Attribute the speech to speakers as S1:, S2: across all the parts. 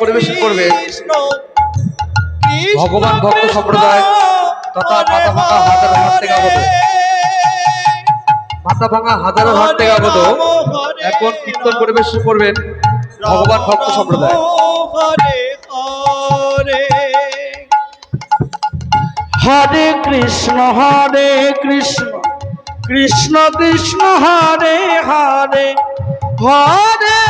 S1: পরিবেশন করবে
S2: কৃষ্ণ কৃষ্ণ
S1: ভগবান ভক্ত সম্প্রদায় তথা
S2: হরে
S1: মাথাভাঙা হাজার হাত থেকে আগত। মাথা ভাঙা হাজারো হাট থেকে আগত এখন কীর্তন পরিবেশন করবেন ভগবান ভক্ত সম্প্রদায়।
S2: হরে হরে।
S3: হরে কৃষ্ণ হরে কৃষ্ণ। কৃষ্ণ কৃষ্ণ হরে হরে। হরে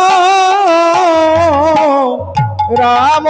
S3: রাম।